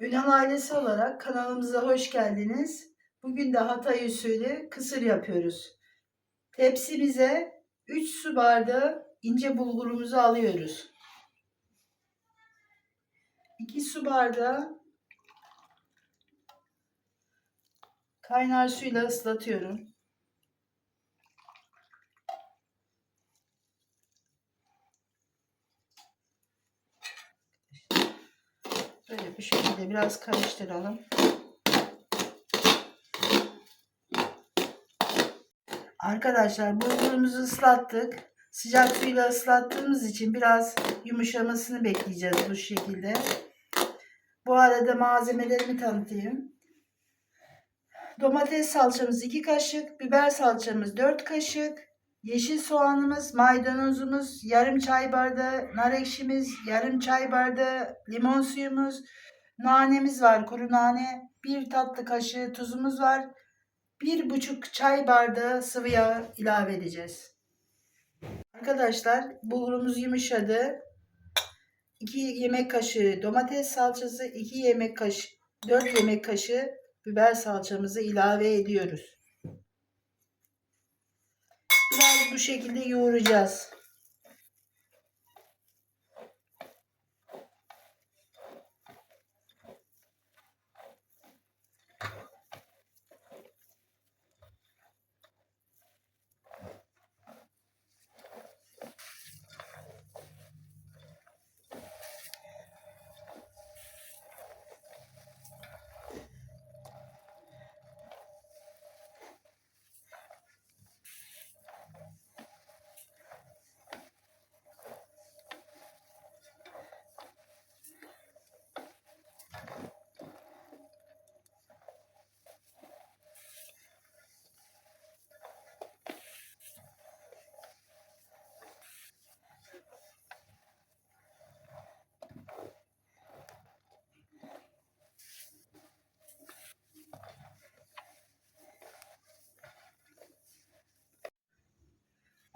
Ünal ailesi olarak kanalımıza hoş geldiniz. Bugün de Hatay usulü kısır yapıyoruz. Tepsimize 3 su bardağı ince bulgurumuzu alıyoruz. 2 su bardağı kaynar suyla ıslatıyorum. Böyle bu şekilde biraz karıştıralım. Arkadaşlar bulgurumuzu ıslattık. Sıcak suyla ıslattığımız için biraz yumuşamasını bekleyeceğiz bu şekilde. Bu arada malzemelerimi tanıtayım. Domates salçamız 2 kaşık, biber salçamız 4 kaşık, yeşil soğanımız, maydanozumuz, yarım çay bardağı, nar ekşimiz, yarım çay bardağı, limon suyumuz, nanemiz var, kuru nane, bir tatlı kaşığı tuzumuz var, bir buçuk çay bardağı sıvı yağ ilave edeceğiz. Arkadaşlar bulgurumuz yumuşadı. 2 yemek kaşığı domates salçası, 2 yemek kaşığı, 4 yemek kaşığı biber salçamızı ilave ediyoruz. Biraz bu şekilde yoğuracağız.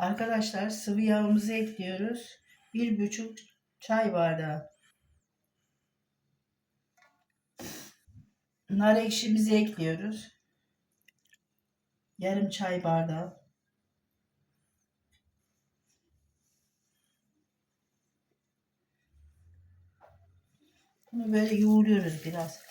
Arkadaşlar sıvı yağımızı ekliyoruz. Bir buçuk çay bardağı. Nar ekşimizi ekliyoruz. Yarım çay bardağı. Bunu böyle yoğuruyoruz biraz.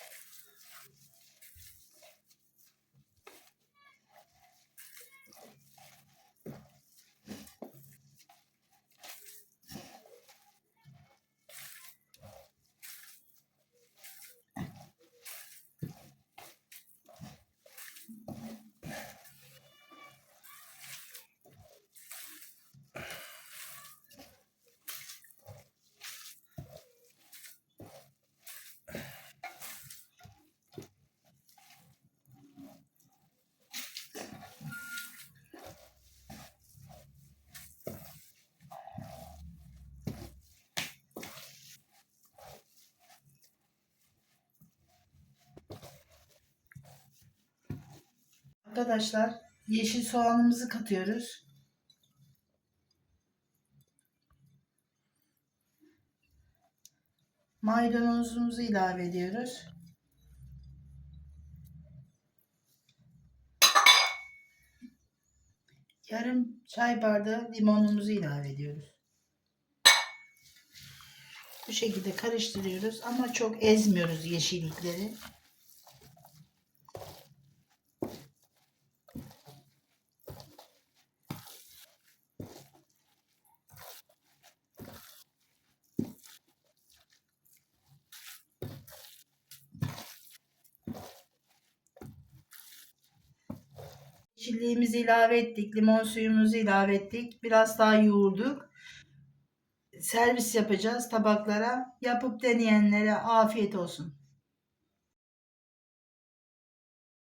Arkadaşlar yeşil soğanımızı katıyoruz. Maydanozumuzu ilave ediyoruz. Yarım çay bardağı limonumuzu ilave ediyoruz. Bu şekilde karıştırıyoruz ama çok ezmiyoruz yeşillikleri. Yeşilliğimizi ilave ettik. Limon suyumuzu ilave ettik. Biraz daha yoğurduk. Servis yapacağız tabaklara. Yapıp deneyenlere afiyet olsun.